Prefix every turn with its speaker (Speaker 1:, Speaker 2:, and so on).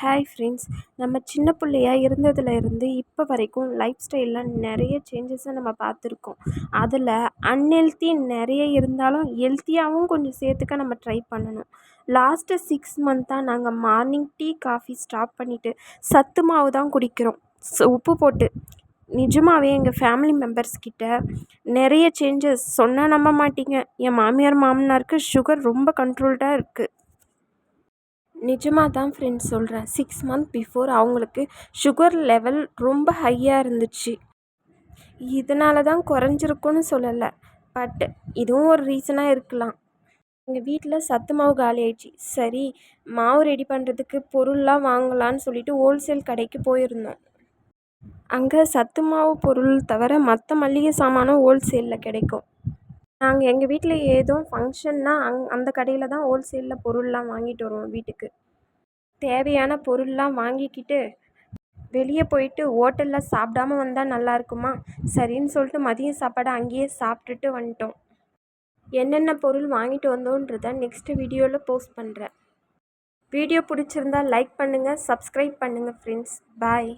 Speaker 1: Hi friends நம்ம சின்ன பிள்ளையா இருந்ததுலேருந்து இப்போ வரைக்கும் லைஃப் ஸ்டைலில் நிறைய சேஞ்சஸை நம்ம பார்த்துருக்கோம். அதில் அன்ஹெல்த்தி நிறைய இருந்தாலும் ஹெல்த்தியாகவும் கொஞ்சம் சேர்த்துக்க நம்ம ட்ரை பண்ணணும். லாஸ்ட்டு சிக்ஸ் மந்த்தாக நாங்கள் மார்னிங் டீ காஃபி ஸ்டாப் பண்ணிவிட்டு சத்து மாவு தான் குடிக்கிறோம். உப்பு போட்டு. நிஜமாகவே எங்கள் ஃபேமிலி மெம்பர்ஸ் கிட்ட நிறைய சேஞ்சஸ் சொன்னால் நம்ப மாட்டீங்க. என் மாமியார் மாமனாருக்கு சுகர் ரொம்ப கண்ட்ரோல்டாக இருக்குது நிஜமாக தான் ஃப்ரெண்ட்ஸ் சொல்கிறேன் சிக்ஸ் மந்த் பிஃபோர் அவங்களுக்கு சுகர் லெவல் ரொம்ப ஹையாக இருந்துச்சு. இதனால தான் குறைஞ்சிருக்குன்னு சொல்லலை. பட் இதுவும் ஒரு ரீசனாக இருக்கலாம். எங்கள் வீட்டில் சத்து மாவு காலி ஆயிடுச்சு. சரி மாவு ரெடி பண்ணுறதுக்கு பொருள்லாம் வாங்கலான்னு சொல்லிட்டு ஹோல்சேல் கடைக்கு போயிருந்தோம். அங்கே சத்து மாவு பொருள் தவிர மற்ற மளிகை சாமானும் ஹோல்சேலில் கிடைக்கும். நாங்கள் எங்கள் வீட்டில் ஏதோ ஃபங்க்ஷன்னா அங் அந்த கடையில் தான் ஹோல்சேலில் பொருள்லாம் வாங்கிட்டு வருவோம் வீட்டுக்கு. தேவையான பொருள்லாம் வாங்கிக்கிட்டு வெளியே போயிட்டு ஹோட்டலில் சாப்பிடாம வந்தால் நல்லா இருக்குமா? சரின்னு சொல்லிட்டு மதிய சாப்பாடை அங்கேயே சாப்பிட்டுட்டு வந்துட்டோம். என்னென்ன பொருள் வாங்கிட்டு வந்தோன்றத நெக்ஸ்ட்டு வீடியோவில் போஸ்ட் பண்ணுறேன் வீடியோ பிடிச்சிருந்தா லைக் பண்ணுங்கள் சப்ஸ்கிரைப் பண்ணுங்கள் ஃப்ரெண்ட்ஸ் பாய்